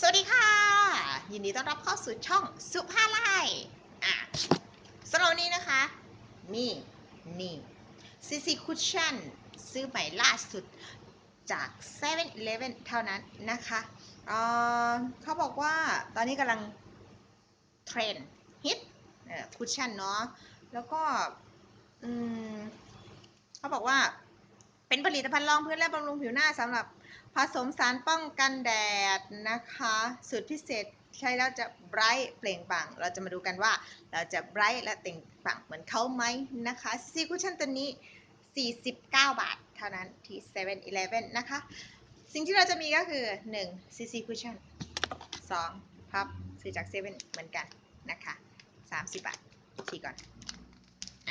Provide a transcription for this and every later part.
สวัสดีค่ะ ยินดีต้อนรับเข้าสู่ช่องสุภาไลอะสำหรับนี้นะคะ นี่นี่ซีซีคุชชั่นซื้อใหม่ล่าสุดจาก7 e เ e ่ e อเท่านั้นนะคะเออเขาบอกว่าตอนนี้กำลังเทรนฮิตคุชชั่นเนาะแล้วก็อืมเขาบอกว่าเป็นผลิตภัณฑ์รองพื้นและบำรุงผิวหน้าสำหรับ ผสมสารป้องกันแดดนะคะสูตรพิเศษใช้แล้วจะไบรท์เปล่งปลั่ง เราจะมาดูกันว่าเราจะไบรท์และเปล่งปลั่งเหมือนเขาไหมนะคะซีคุชชั่นตัวนี้ 49 บาท เท่านั้นที่7 e เ e ่ e นะคะ สิ่งที่เราจะมีก็คือ 1 CC Cushion 2พับซื้อจากเซเว่นเหมือนกันนะคะ 30 บาททีก่อนอ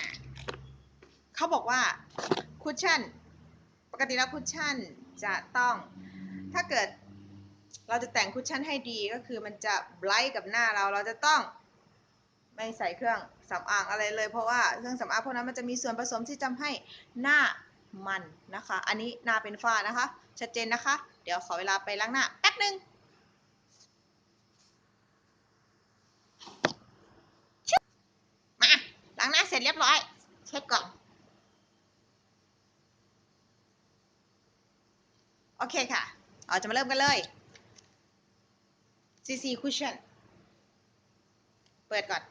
เขาบอกว่าคุชชั่น กติแล้วคุชชั่นจะต้อง ถ้าเกิดเราจะแต่งคุชชั่นให้ดีก็คือมันจะไบรท์กับหน้าเราเราจะต้องไม่ใส่เครื่องสำอางอะไรเลย เพราะว่าเครื่องสำอางพวกนั้นมันจะมีส่วนผสมที่ทำให้หน้ามันนะคะ อันนี้หน้าเป็นฝ้านะคะ ชัดเจนนะคะ เดี๋ยวขอเวลาไปล้างหน้าแป๊บหนึ่งมาล้างหน้าเสร็จเรียบร้อย เช็ดก่อน โอเคค่ะเราจะมาเริ่มกันเลย CC Cushion เปิดก่อน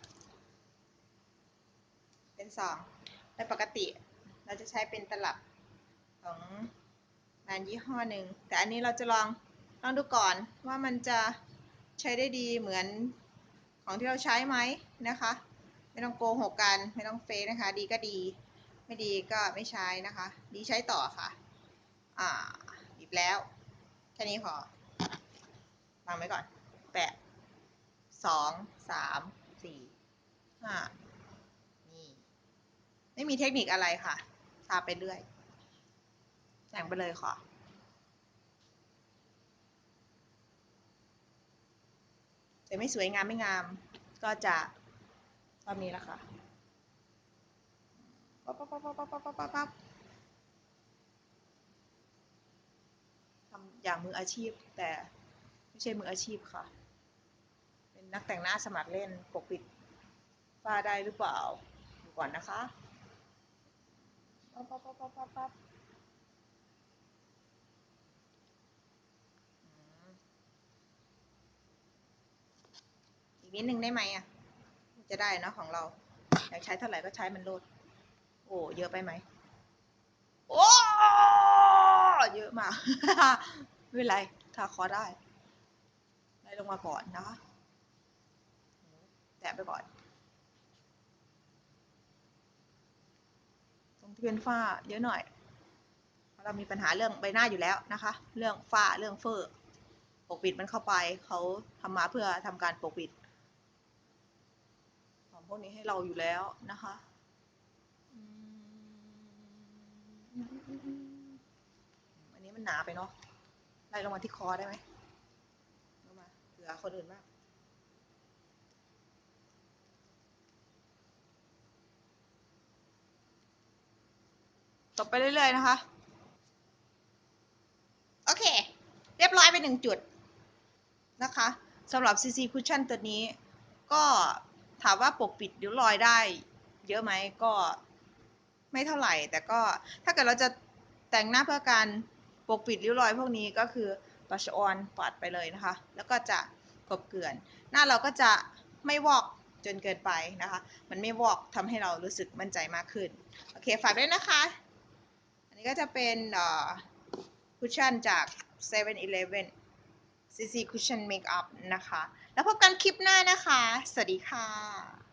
เป็นสองโดยปกติเราจะใช้เป็นตลับของแบรนด์ยี่ห้อหนึ่ง แต่อันนี้เราจะลองลองดูก่อนว่ามันจะใช้ได้ดีเหมือนของที่เราใช้ไหมนะคะ ไม่ต้องโกหกกัน ไม่ต้องเฟซนะคะ ดีก็ดี ไม่ดีก็ไม่ใช้นะคะ ดีใช้ต่อค่ะ อ่า บีบแล้ว แค่นี้พอวางไว้ก่อนแปะสองสามสี่ห้านี่ไม่มีเทคนิคอะไรค่ะทาไปเรื่อยแต่งไปเลยค่ะแต่ไม่สวยงามไม่งาม ก็จะตอนนี้ละค่ะปั๊บปั๊บปั๊บปั๊บปั๊บปั๊บปั๊บ ทำ อย่างมืออาชีพ แต่ไม่ใช่มืออาชีพค่ะ เป็นนักแต่งหน้าสมัครเล่นปกปิดฝ้าได้หรือเปล่าดูก่อนนะคะปั๊บปั๊บปั๊บปั๊บปั๊บอีกนิดนึงได้ไหมอะ จะได้เนอะของเรา อยากใช้เท่าไหร่ก็ใช้มันโลด โอ้ เยอะไปไหม โอ้ เยอะมาก ไม่เป็นไรทาคอได้ไล่ลงมาก่อนนะคะแตะไปก่อน ตรงที่เป็นฝ้าเยอะหน่อย เรามีปัญหาเรื่องใบหน้าอยู่แล้วนะคะ เรื่องฝ้าเรื่องเฟอร์ปกปิดมันเข้าไปเขาทำมาเพื่อทำการปกปิดของพวกนี้ให้เราอยู่แล้วนะคะอืมอันนี้มัน หนาไปเนาะไล่ลงมาที่คอได้ไหมลงมาเผื่อคนอื่นบ้างตบไปเรื่อยๆนะคะ โอเค เรียบร้อยไปหนึ่งจุดนะคะสำหรับ CC Cushion ตัวนี้ ก็ถามว่าปกปิดริ้วรอยได้ เยอะไหมก็ไม่เท่าไหร่ แต่ก็ถ้าเกิดเราจะแต่งหน้าเพื่อการ ปกปิดริ้วรอยพวกนี้ก็คือบลัชออนปัดไปเลยนะคะ แล้วก็จะกบเกลื่อน หน้าเราก็จะไม่วอกจนเกินไปนะคะ มันไม่วอกทำให้เรารู้สึกมั่นใจมากขึ้น โอเคฝากด้วยนะคะ อันนี้ก็จะเป็นคุชชั่นจาก 7-Eleven CC Cushion Makeup นะคะ แล้วพบกันคลิปหน้านะคะ สวัสดีค่ะ